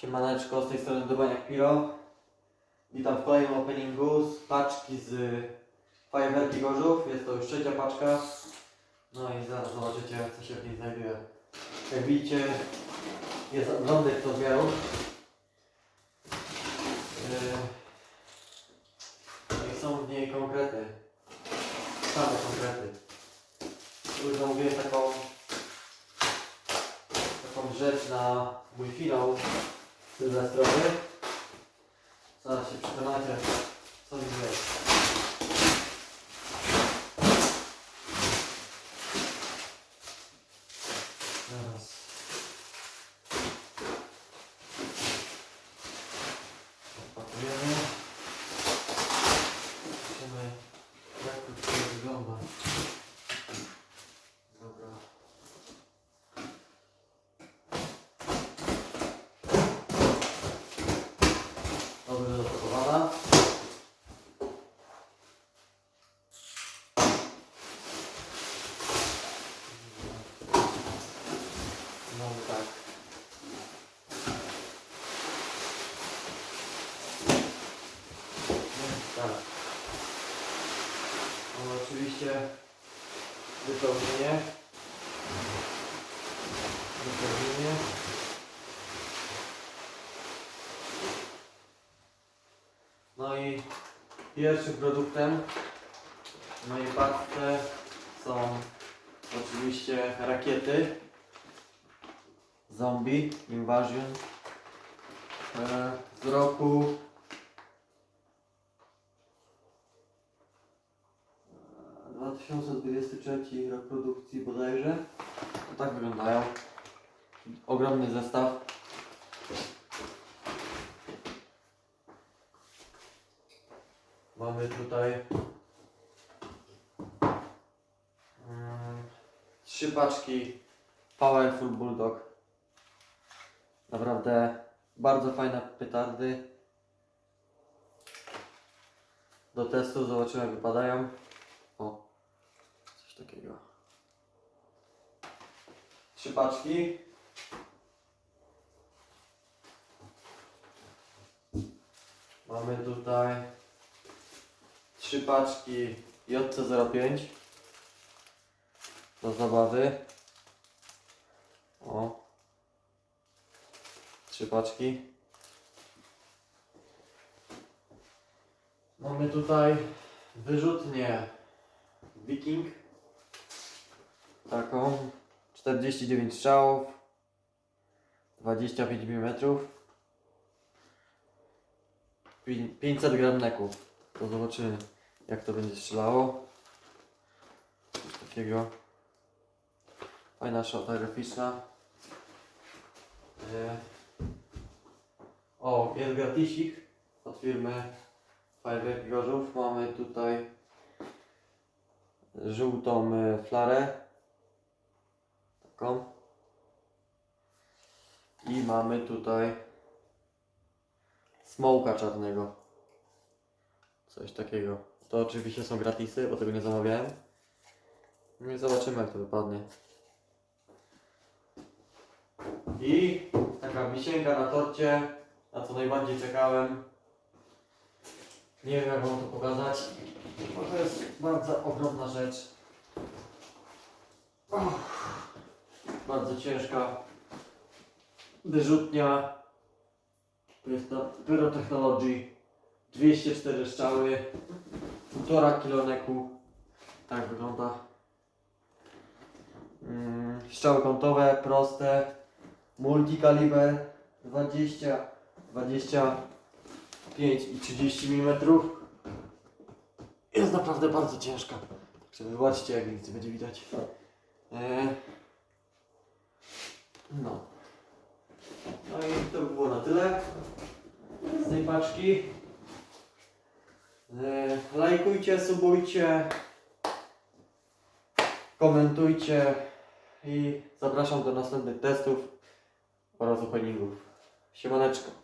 Siemaneczko, z tej strony Dobaniak Piro. Witam w kolejnym openingu z paczki z fajerwerki Gorzów. Jest to już trzecia paczka. No i zaraz zobaczycie co się w niej znajduje. Jak widzicie jest ogromnych rozmiarów. Yy, są w niej konkrety. Same konkrety. Już zamówiłem taką taką rzecz na mój finał sylwestrowy. Zaraz się przekonacie, co mi jest. Zaraz. Opakujemy. Zobaczymy, jak to tutaj wygląda. Dobra. Dobrze zapakowana. Mamy tak. No, tak. Mamy oczywiście wypełnienie. Wypełnienie. No i pierwszym produktem w mojej paczce są oczywiście rakiety Zombie Invasion e, z roku 2023 rok produkcji bodajże. To tak wyglądają. Ogromny zestaw. Mamy tutaj mm, trzy paczki Powerful Bulldog. Naprawdę bardzo fajne petardy. Do testu zobaczymy jak wypadają. O, coś takiego. Trzy paczki. Mamy tutaj trzy paczki JC05 do zabawy. O. Trzy paczki. Mamy tutaj wyrzutnię Viking. Taką. 49 strzałów. 25 mm. Pi- 500 gram neków. To zobaczymy jak to będzie strzelało. Coś takiego. Fajna szota graficzna. E, O, jest gratisik od firmy Firework Gorzów. Mamy tutaj żółtą e, flarę. I mamy tutaj smoka czarnego. Coś takiego. To oczywiście są gratisy, bo tego nie zamawiałem. No i zobaczymy jak to wypadnie. I taka wisienka na torcie, na co najbardziej czekałem. Nie wiem jak wam to pokazać, bo to jest bardzo ogromna rzecz. Och, bardzo ciężka wyrzutnia. Pyrotechnology 204 strzały, 1,5 kg neku. Tak wygląda. Mm, strzały kątowe, proste, multikaliber 20, 25 i 30 mm. Jest naprawdę bardzo ciężka. Także wybaczcie, jak nic będzie widać. No. No i to by było na tyle z tej paczki. E, lajkujcie, subujcie, komentujcie i zapraszam do następnych testów oraz openingów. Siemaneczko.